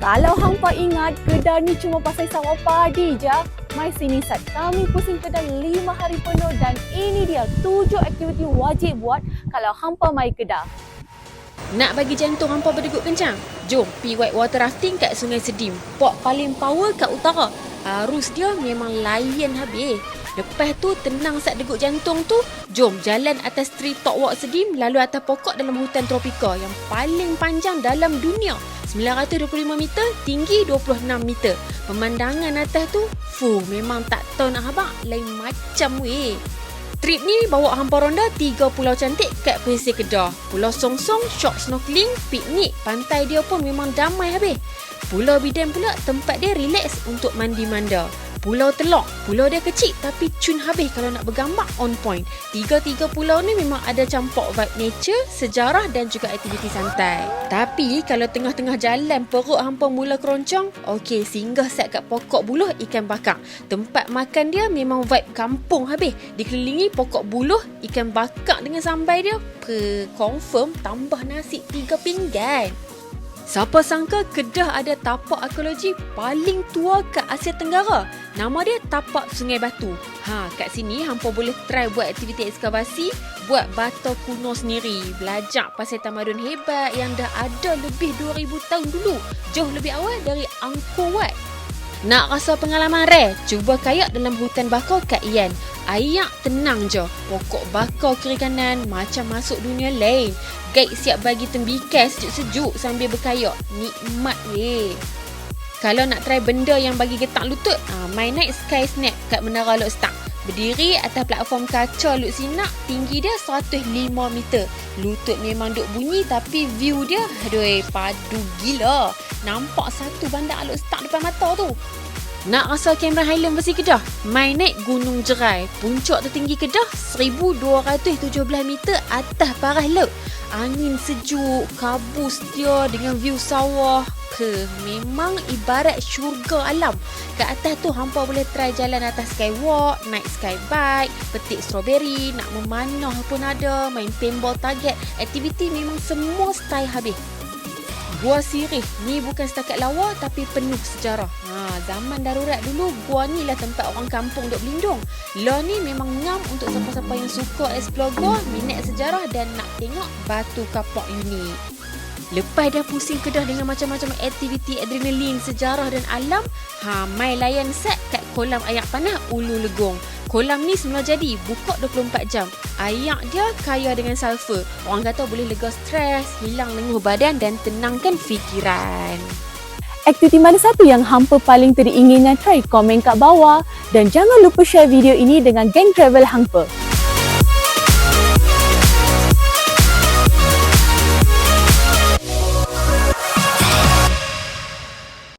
Kalau hampa ingat Kedah ni cuma pasal sawah padi je, mai sini sat. Kami pusing Kedah lima hari penuh dan ini dia tujuh aktiviti wajib buat kalau hampa mai Kedah. Nak bagi jantung hampa berdegup kencang? Jom pi white water rafting kat Sungai Sedim. Port paling power kat utara. Arus dia memang layan habis. Lepas tu tenang sat degup jantung tu, jom jalan atas tree top walk Sedim lalu atas pokok dalam hutan tropika yang paling panjang dalam dunia. 925 meter, tinggi 26 meter. Pemandangan atas tu, fuh memang tak tahu nak habaq. Lain macam weh. Trip ni bawa hampa ronda tiga pulau cantik kat pesisir Kedah. Pulau Songsong, short snorkeling, piknik, pantai dia pun memang damai habis. Pulau Bidan pula tempat dia relax untuk mandi manda. Pulau Telok, pulau dia kecil tapi cun habis kalau nak bergambar on point. Tiga-tiga pulau ni memang ada campur vibe nature, sejarah dan juga aktiviti santai. Tapi kalau tengah-tengah jalan perut hampa mula keroncong, okey singgah set kat pokok buluh ikan bakar. Tempat makan dia memang vibe kampung habis. Dikelilingi pokok buluh, ikan bakar dengan sambal dia. Per confirm tambah nasi tiga pinggan. Siapa sangka Kedah ada tapak arkeologi paling tua kat Asia Tenggara. Nama dia Tapak Sungai Batu. Ha, kat sini hampa boleh try buat aktiviti ekskavasi, buat batu kuno sendiri, belajar pasal tamadun hebat yang dah ada lebih 2000 tahun dulu. Jauh lebih awal dari Angkor Wat. Nak rasa pengalaman rare? Cuba kayak dalam hutan bakau kat Ian. Ayak tenang je. Pokok bakau kiri kanan macam masuk dunia lain. Guide siap bagi tembikai sejuk-sejuk sambil berkayak. Nikmat weh. Kalau nak try benda yang bagi getak lutut, ah, main naik Sky Snap kat Menara Lok Stark. Berdiri atas platform kaca Luk Sinak, tinggi dia 105 meter. Lutut memang duk bunyi tapi view dia, aduh, padu gila. Nampak satu bandar Lok Stark depan mata tu. Nak rasa kamera Highland versi Kedah? Main naik Gunung Jerai. Puncak tertinggi Kedah 1217 meter atas paras laut. Angin sejuk, kabus dia dengan view sawah. Ke, memang ibarat syurga alam. Kat atas tu hampa boleh try jalan atas skywalk, naik skybike, petik strawberry, nak memanah pun ada, main paintball target. Aktiviti memang semua style habis. Gua Sirih ni bukan setakat lawa tapi penuh sejarah. Ha, zaman darurat dulu gua ni lah tempat orang kampung duk berlindung. Lah ni memang ngam untuk siapa-siapa yang suka explore gua, minat sejarah dan nak tengok batu kapak unik. Lepas dah pusing kedah dengan macam-macam aktiviti adrenalin, sejarah dan alam, ha mai layan set kat kolam ayak panah Ulu Legong. Kolam ni semula jadi, buka 24 jam. Ayak dia kaya dengan sulfur. Orang kata boleh lega stres, hilang lenguh badan dan tenangkan fikiran. Aktiviti mana satu yang hampa paling teringin nak try? Komen kat bawah dan jangan lupa share video ini dengan geng travel hampa.